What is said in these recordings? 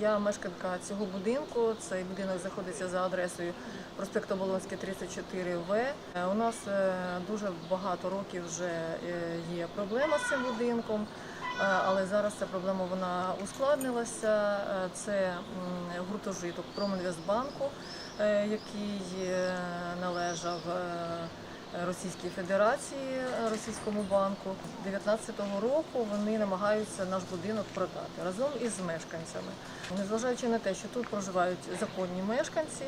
Я мешканка цього будинку. Цей будинок знаходиться за адресою проспект Оболонський, 34В. Е, У нас е, дуже багато років вже е, є проблема з цим будинком, але зараз ця проблема вона ускладнилася. Це гуртожиток Промінвестбанку, е, який належав. Російській Федерації, Російському банку. 19-го року вони намагаються наш будинок продати разом із мешканцями. Незважаючи на те, що тут проживають законні мешканці,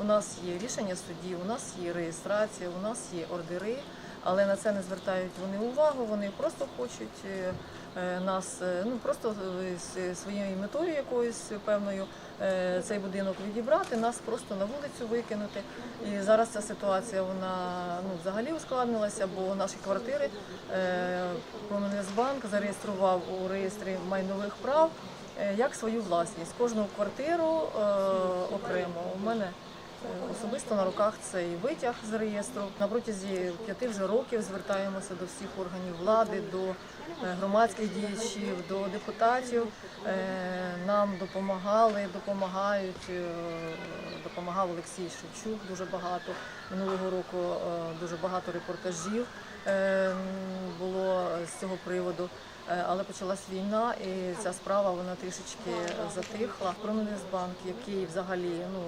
у нас є рішення судів, у нас є реєстрація, у нас є ордери, але на це не звертають вони увагу. Вони просто хочуть е, е, нас е, ну просто з своєю метою якоюсь певною цей будинок відібрати, нас просто на вулицю викинути. І зараз ця ситуація вона ну взагалі ускладнилася, бо наші квартири Промінвестбанк зареєстрував у реєстрі майнових прав як свою власність. Кожну квартиру е, окремо. У мене особисто на руках цей витяг з реєстру. На протязі п'яти вже років звертаємося до всіх органів влади, до е, громадських діячів, до депутатів. Е, Нам допомагали, допомагають. е, Допомагав Олексій Шевчук дуже багато. Минулого року дуже багато репортажів було з цього приводу. Е, Але почалась війна, і ця справа вона трішечки затихла. Промінвестбанк, який взагалі ну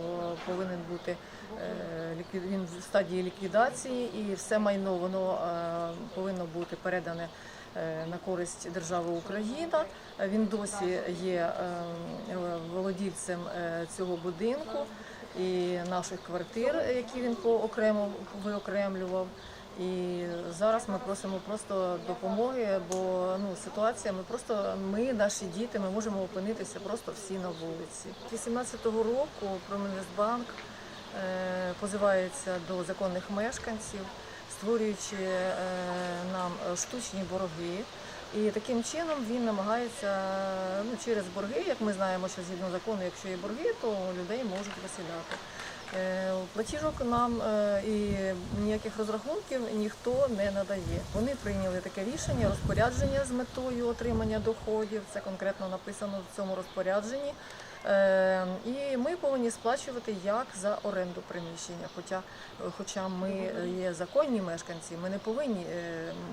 повинен бути е, він в стадії ліквідації, і все майно воно е, повинно бути передане на користь держави Україна. Він досі є володільцем е, цього будинку і наших квартир, які він поокремо виокремлював. І зараз ми просимо просто допомоги, бо ну ситуація. Ми просто ми, наші діти, ми можемо опинитися просто всі на вулиці. 18-го року Промінвестбанк е, позивається до законних мешканців, створюючи е, нам штучні борги. І таким чином він намагається ну, через борги, як ми знаємо, що згідно закону, якщо є борги, то людей можуть виселяти. Е, Платіжок нам е, і ніяких розрахунків ніхто не надає. Вони прийняли таке рішення, розпорядження з метою отримання доходів. Це конкретно написано в цьому розпорядженні. Е, І ми повинні сплачувати як за оренду приміщення. Хоча, хоча ми є законні мешканці, ми не повинні.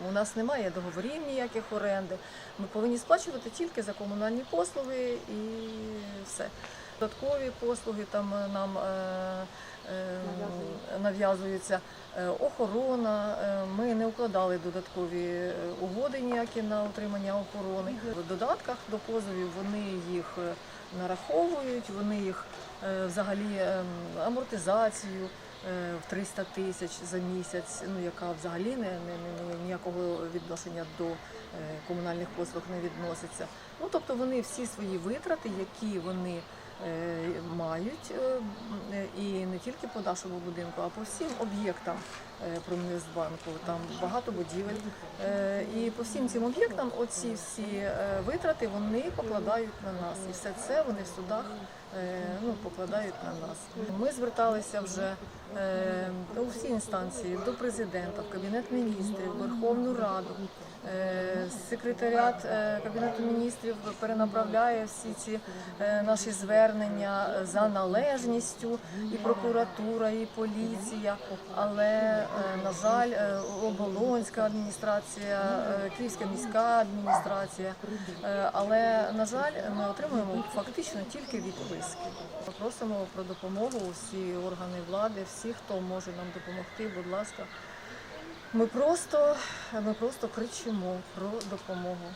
У нас немає договорів ніяких оренди. Ми повинні сплачувати тільки за комунальні послуги і все. Додаткові послуги там е, нам е, е, нав'язуються. Охорона. Ми не укладали додаткові угоди ніякі на отримання охорони. В додатках до позовів вони їх нараховують, вони їх взагалі амортизацію в 300 тисяч за місяць, ну яка взагалі не, не, не, не- ніякого відношення до комунальних послуг не відноситься. Ну тобто вони всі свої витрати, які вони мають, е, м, е, і не тільки по нашому будинку, а по всім об'єктам е, Промінвестбанку. Там багато будівель. І по всім цим об'єктам оці всі витрати вони покладають на нас. І все це вони в судах ну, покладають на нас. Ми зверталися вже е, у всі інстанції до президента, в кабінет міністрів, Верховну Раду. Е, Секретаріат е, кабінету міністрів перенаправляє всі ці е, наші звернення за належністю, і прокуратура, і поліція. Але е, на жаль, е, оболонська адміністрація, е, Київська міська адміністрація. Е, Але на жаль, ми отримуємо фактично тільки відписки. Ми Просимо про допомогу усі органи влади, всі, хто може нам допомогти, будь ласка. Ми просто, ми просто кричимо про допомогу.